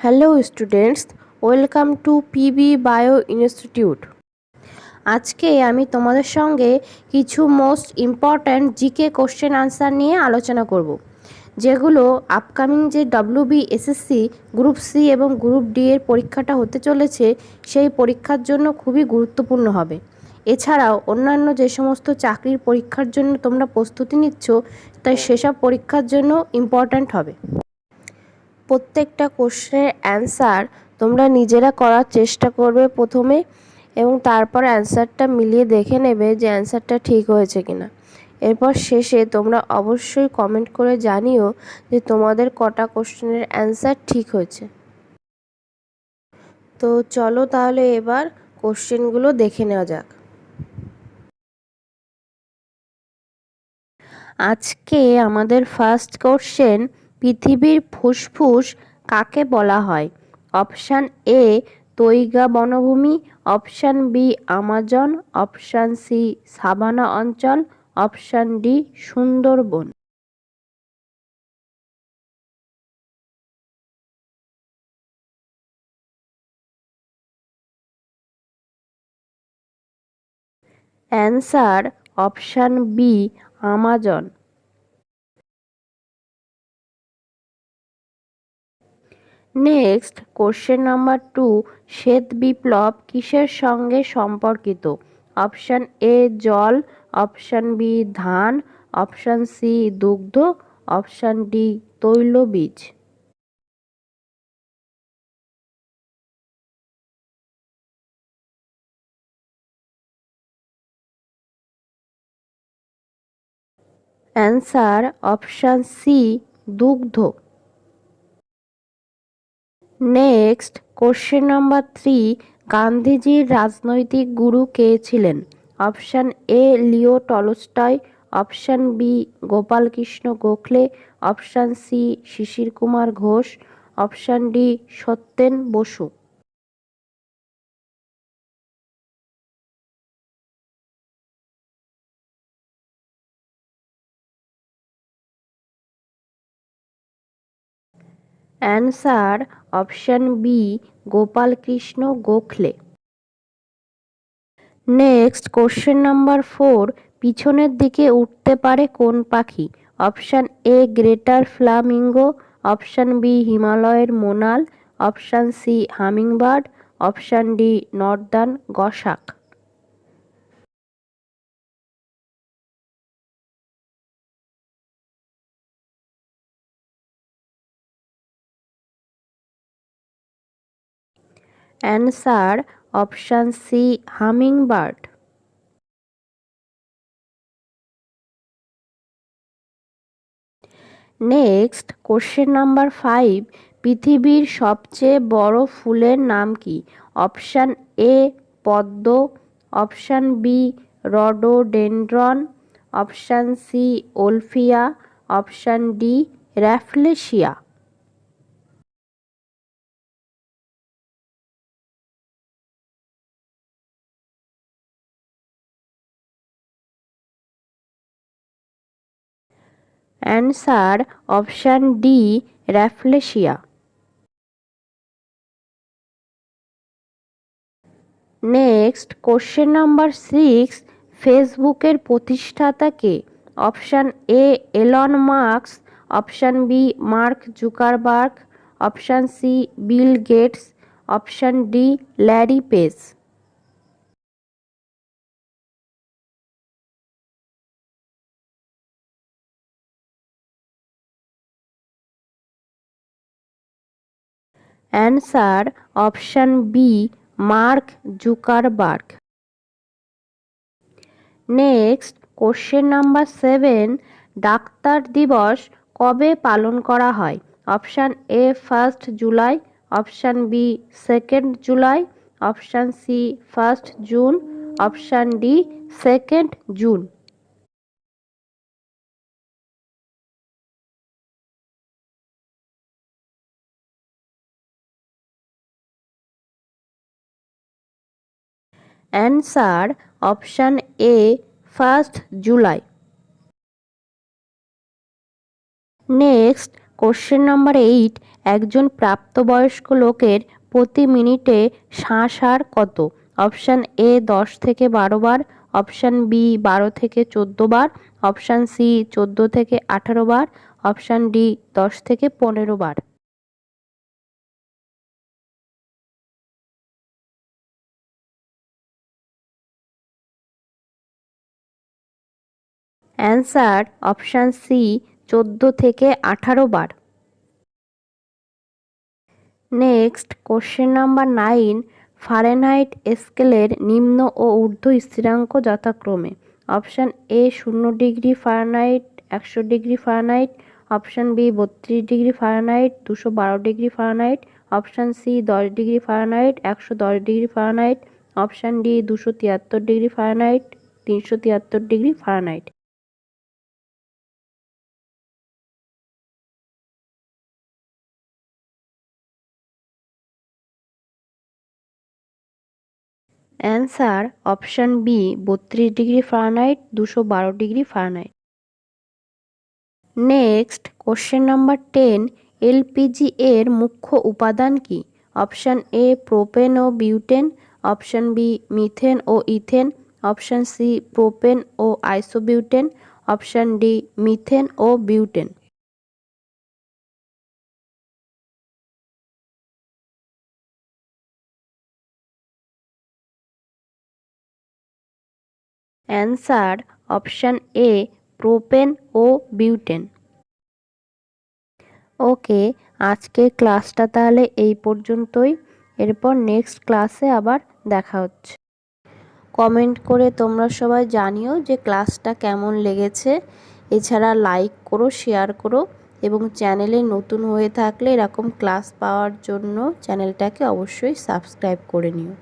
Hello students, welcome to PB bio institute. আজকে আমি তোমাদের সঙ্গে কিছু most important GK question answer নিয়ে আলোচনা করব, যেগুলো আপকামিং যে বি এসএসসি গ্রুপ সি এবং গ্রুপ ডি এর পরীক্ষাটা হতে চলেছে, সেই পরীক্ষার জন্য খুবই গুরুত্বপূর্ণ হবে। এছাড়াও অন্যান্য যে সমস্ত চাকরির পরীক্ষার জন্য তোমরা প্রস্তুতি নিচ্ছ, তাই সেসব পরীক্ষার জন্য ইম্পর্ট্যান্ট হবে। প্রত্যেকটা কোশ্চেনের অ্যান্সার তোমরা নিজেরা করার চেষ্টা করবে প্রথমে এবং তারপর অ্যান্সারটা মিলিয়ে দেখে নেবে যে অ্যান্সারটা ঠিক হয়েছে কিনা। এরপর শেষে তোমরা অবশ্যই কমেন্ট করে জানিও যে তোমাদের কটা কোশ্চেনের অ্যান্সার ঠিক হয়েছে। তো চলো তাহলে এবার কোশ্চেনগুলো দেখে নেওয়া যাক। আজকে আমাদের ফার্স্ট কোশ্চেন পৃথিবীর ফুসফুস কাকে বলা হয়? অপশান এ, তৈগা বনভূমি, option B, Amazon, option C savanna অঞ্চল, option D, Sundarban. Answer, option B, Amazon. Next question number two শ্বেত বিপ্লব কিসের সঙ্গে সম্পর্কিত? অপশান এ জল অপশান বি ধান অপশান সি দুগ্ধ অপশান ডি তৈলবীজ অ্যান্সার অপশান সি দুগ্ধ। নেক্সট কোশ্চেন নাম্বার থ্রি গান্ধীজির রাজনৈতিক গুরু কে ছিলেন? Option A Leo Tolstoy option B Gopalkrishna Gokhale option C Shishir Kumar Ghosh option D Satyen Bose answer option B Gopalkrishna Gokhale next question number four পিছনের দিকে উঠতে পারে কোন পাখি? Option A greater flamingo option B হিমালয়ের monal option C hummingbird option D northern goshawk answer option C, hummingbird. Next, question number five, পৃথিবীর সবচেয়ে বড় ফুলের নাম কি? অপশান এ, পদ্ম। Option B, rhododendron. Option C, Wolffia. Option D, Rafflesia. Answer option D, Rafflesia. Next, question number six, ফেসবুকের প্রতিষ্ঠাতাকে option A, Elon Marks option B, Mark Zuckerberg, option C, Bill Gates, option D, Larry Page answer option B Mark Zuckerberg next question number seven doctor দিবস কবে পালন করা হয়? Option A first July option B second July option C first June option D second June answer option A, first July. Next, question number eight, একজন প্রাপ্তবয়স্ক লোকের প্রতি মিনিটে শ্বাস হার কত? অপশান এ, দশ থেকে বারো বার, অপশান বি, বারো থেকে চোদ্দ বার, অপশান সি, চোদ্দ থেকে আঠারো বার, অপশান ডি, দশ থেকে পনেরো বার। অ্যান্সার অপশান সি, চোদ্দ থেকে আঠারো বার। Next, question number nine, Fahrenheit স্কেলের নিম্ন ও ঊর্ধ্ব স্থিরাঙ্ক যথাক্রমে। অপশান এ, শূন্য ডিগ্রি ফারেনহাইট, একশো ডিগ্রি ফারেনহাইট। অপশান বি, বত্রিশ ডিগ্রি ফারেনহাইট, দুশো বারো ডিগ্রি ফারেনহাইট। অপশান সি, দশ ডিগ্রি ফারেনহাইট, একশো দশ ডিগ্রি ফারেনহাইট। অপশান ডি, দুশো তিয়াত্তর ডিগ্রি ফারেনহাইট, তিনশো তিয়াত্তর degree Fahrenheit. Answer option B বত্রিশ ডিগ্রি ফারেনহাইট দুশো বারো degree Fahrenheit next question number ten LPG এর মুখ্য উপাদান কি? অপশান এ প্রোপেন ও বিউটেন অপশান বি মিথেন ও ইথেন অপশান সি প্রোপেন ও isobutane option D methane O butane answer option A propane O butane. Okay আজকের ক্লাসটা তাহলে এই পর্যন্তই। এরপর নেক্সট ক্লাসে আবার দেখা হচ্ছে। কমেন্ট করে তোমরা সবাই জানিও যে ক্লাসটা কেমন লেগেছে। এছাড়া লাইক করো, শেয়ার করো এবং চ্যানেলে নতুন হয়ে থাকলে এরকম ক্লাস পাওয়ার জন্য চ্যানেলটাকে অবশ্যই সাবস্ক্রাইব করে নিও।